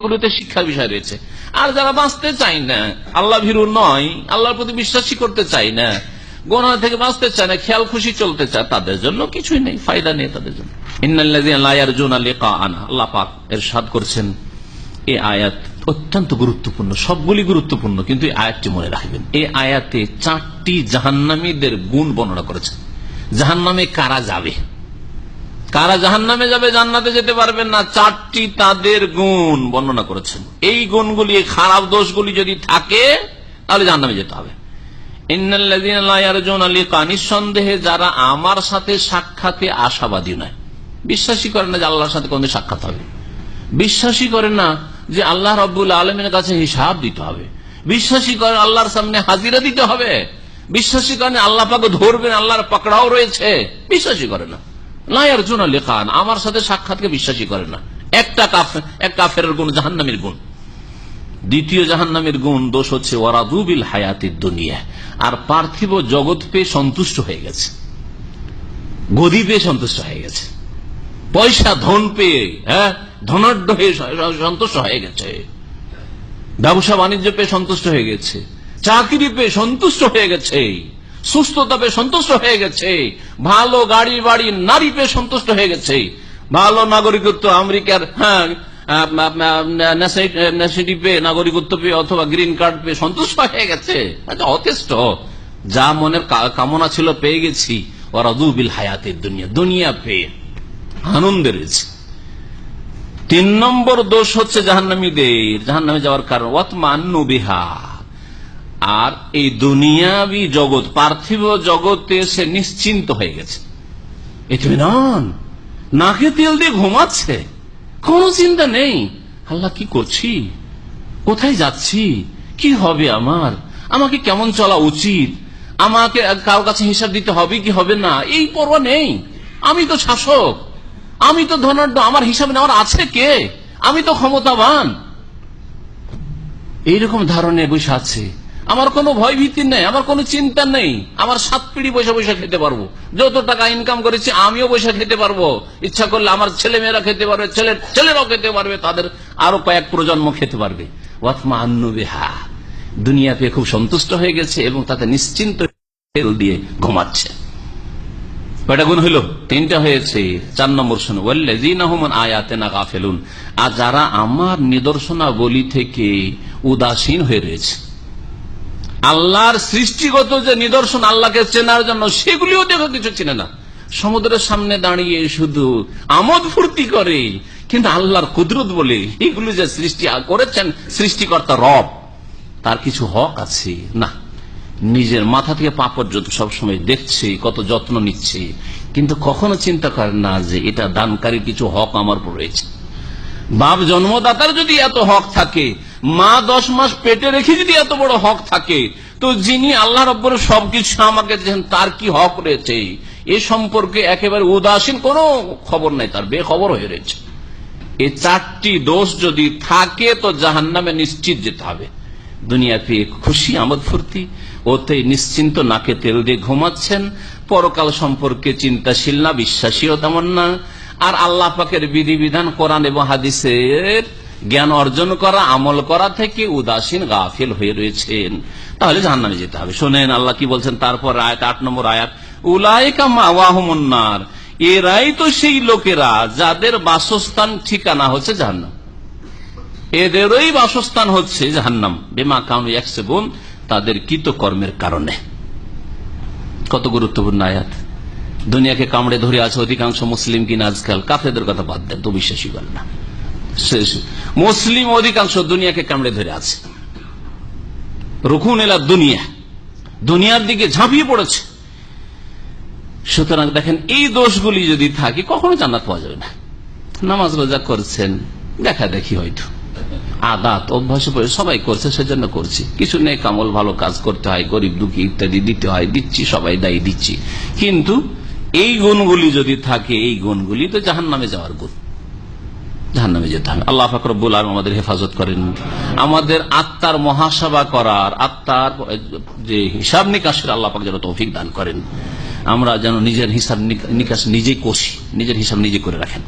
গুলোতে শিক্ষার বিষয় রয়েছে। আর যারা বাঁচতে চায় না, আল্লাহ ভীরু নয়, আল্লাহর প্রতি বিশ্বাসী করতে চায় না, গোনা থেকে বাঁচতে চায় না, খেয়াল খুশি চলতে চায়, তাদের জন্য কিছুই নেই, ফায়দা নেই তাদের জন্য। আল্লাহ পাক এর সাদ করছেন, এই আয়াত অত্যন্ত গুরুত্বপূর্ণ, সবগুলি গুরুত্বপূর্ণ, কিন্তু এই আয়াতটি মনে রাখবেন। এই আয়াতে চারটি জাহান্নামীদের গুণ বর্ণনা করেছেন। জাহান্নামে কারা যাবে? কারা জাহান নামে যাবে, জান্নাতে যেতে পারবেন না। চারটি তাদের গুণ বর্ণনা করেছেন। এই গুণগুলি খারাপ দোষগুলি যদি থাকে, তাহলে জাহান নামে যেতে হবে। নিঃসন্দেহে যারা আমার সাথে সাক্ষাতে আশাবাদী নয়। বিশ্বাসী করে না যে আল্লাহর সাথে কোনদিন সাক্ষাৎ হবে। বিশ্বাসী করে না যে আল্লাহ রব্বুল আলমের কাছে হিসাব দিতে হবে। বিশ্বাসী করে আল্লাহর সামনে হাজিরা দিতে হবে। বিশ্বাসী করেন আল্লাহ পাকে ধরবেন, আল্লাহর পাকড়াও রয়েছে। বিশ্বাসী করে না। লায়ার জোনা লেখান আমার সাথে সাক্ষাৎকে বিশ্বাসী করে না। একটা এক কাফের গুণ জাহান্নামের গুণ। দ্বিতীয় জাহান্নামের গুণ, দোষ হচ্ছে ওয়ারাদুবিল হায়াতির দুনিয়া। আর পার্থিব জগৎ পেয়ে সন্তুষ্ট হয়ে গেছে। গদি পেয়ে সন্তুষ্ট হয়ে গেছে। পয়সা, ধন পেয়ে হ্যাঁ ধনাঢ্য হয়ে সন্তুষ্ট হয়ে গেছে। ব্যবসা, বাণিজ্য পেয়ে সন্তুষ্ট হয়ে গেছে। চাকরি পেয়ে সন্তুষ্ট হয়ে গেছে। সুস্থতা পেয়ে সন্তুষ্ট হয়ে গেছে। ভালো গাড়ি, বাড়ি, নারী পেয়ে সন্তুষ্ট হয়ে গেছে। ভালো নাগরিকত্ব আমেরিকার হ্যাঁ নাগরিকত্ব পেয়ে অথবা গ্রিন কার্ড পেয়ে সন্তুষ্ট হয়ে গেছে। যথেষ্ট যা মনের কামনা ছিল পেয়ে গেছি। ওরা দুবিল হায়াতের দুনিয়া দুনিয়া পেয়ে আনন্দে রয়েছে। তিন নম্বর দোষ হচ্ছে জাহান্নামীদের। জাহান্নামে যাওয়ার কারণ, ওয়াতমান্নু বিহা। আর এই দুনিয়াবি জগৎ, পার্থিব জগতে সে নিশ্চিন্ত হয়ে গেছে। নাকে তেল দিয়ে ঘুমাচ্ছে, কোনো চিন্তা নেই। আল্লাহ, কি করছি? কোথায় যাচ্ছি? কি হবে আমার? আমাকে কেমন চলা উচিত? আমাকে কারও কাছে হিসাব দিতে হবে কি হবে না? এই পর্ব নেই। আমি তো শাসক। আমি তো ধনাঢ্য। আমার হিসাব নেওয়ার আছে কে? আমি তো ক্ষমতাবান। এইরকম ধারণে বসে আছে। আমার কোনো ভয় ভীতি নেই, আমার কোনো চিন্তা নেই, আমার সাত পিড়ি পয়সা পয়সা খেতে পারব। যত টাকা ইনকাম করেছি, আমিও পয়সা খেতে পারব। ইচ্ছা করলে আমার ছেলে মেয়েরা খেতে পারবে, ছেলে, ছেলেরাও খেতে পারবে, তাদের আরও কয়েক প্রজন্ম খেতে পারবে। ওয়াতমা আন্নবিহা দুনিয়া পেয়ে খুব সন্তুষ্ট হয়ে গেছে এবং তাতে নিশ্চিন্ত দিয়ে ঘুমাচ্ছে। কয়টা গুণ হইল? তিনটা হয়েছে, চার নম্বর শুনে বললে আয়াতে না গাফেলুন। আর যারা আমার নিদর্শনাবলী থেকে উদাসীন হয়ে রয়েছে আল্লাহর সৃষ্টিগত যে নিদর্শন আল্লাহকে চেনার জন্য, সেগুলিও দেখো কিছু চিনে না। সমুদ্রের সামনে দাঁড়িয়ে শুধু আমোদ ফুর্তি করে, কিন্তু আল্লাহর কুদরত বলে, এগুলো যে সৃষ্টি করেছেন, সৃষ্টিকর্তা রব, তার কিছু হক আছে। না, নিজের মাথা থেকে পা পর্যন্ত সবসময় দেখছে, কত যত্ন নিচ্ছে, কিন্তু কখনো চিন্তা করে না যে এটা দানকারী কিছু হক আমার রয়েছে। বাপ জন্মদাতার যদি এত হক থাকে মা দশ মাস পেটে রেখে যদি এত বড় হক থাকে, তো যিনি আল্লাহ রব্বর সবকিছু আমাকে দিয়েছেন, তার কি হক রয়েছে? এ সম্পর্কে একেবারে উদাসীন কোনো খবর নাই, তার বেখবর হয়ে রয়েছে। এই চারটি দোষ যদি থাকে, তো জাহান নামে নিশ্চিত যেতে হবে। দুনিয়া পেয়ে খুশি আমদ ফুর্তি ওতে নিশ্চিন্ত নাকে তেল দিয়ে ঘুমাচ্ছেন, পরকাল সম্পর্কে চিন্তাশীল না, বিশ্বাসীও তেমন না, আর আল্লাহ পাকের বিধিবিধান কোরআন এবং হাদিসের জ্ঞান অর্জন করা, আমল করা থেকে উদাসীন, গাফিল হয়ে রয়েছেন। তাহলে জাহান্নামে যেতে হবে। শোনেন, আল্লাহ কি বলছেন? তারপর আয়াত, আট নম্বর আয়াত উলায়কা মাওয়াহমন্নার এরাই তো সেই লোকেরা যাদের বাসস্থান ঠিকানা হচ্ছে জাহান্নাম। এদেরই বাসস্থান হচ্ছে জাহান্নাম। বেমা কাউন একসেবন তাদের কৃতকর্মের কারণে। কত গুরুত্বপূর্ণ আয়াত। দুনিয়াকে কামড়ে ধরে আছে অধিকাংশ মুসলিম কিনা আজকাল। কাফেদের কথা বাদ দেন, তো বিশ্বাসী না। মুসলিম অধিকাংশ দুনিয়াকে কামড়ে ধরে আছে। রুকুন এলা দুনিয়া। দুনিয়ার দিকে ঝাঁপিয়ে পড়েছে। সুতরাং দেখেন, এই দোষগুলি যদি থাকে, কখনো জান্নাত পাওয়া যাবে না। নামাজ রোজা করছেন দেখা দেখি হয়তো। আদাত, অভ্যাস সবাই করছে, সেজন্য করছি। কিছু নেই কামল ভালো কাজ করতে হয়, গরিব দুঃখী ইত্যাদি দিতে হয়, দিচ্ছি, সবাই দায়ী, দিচ্ছি। কিন্তু এই গুণগুলি যদি থাকে, এই গুণগুলি তো জাহান নামে যাওয়ার গুণ। জাহান নামে যেতে হবে। আল্লাহ ফাকরবুল আলম আমাদের হেফাজত করেন। আমাদের আত্মার মহাসভা করার, আত্মার যে হিসাব নিকাশের আল্লাহ পাক যেন তৌফিক দান করেন। আমরা যেন নিজের হিসাব নিকাশ নিজেই কষি নিজের হিসাব নিজে করে রাখেন।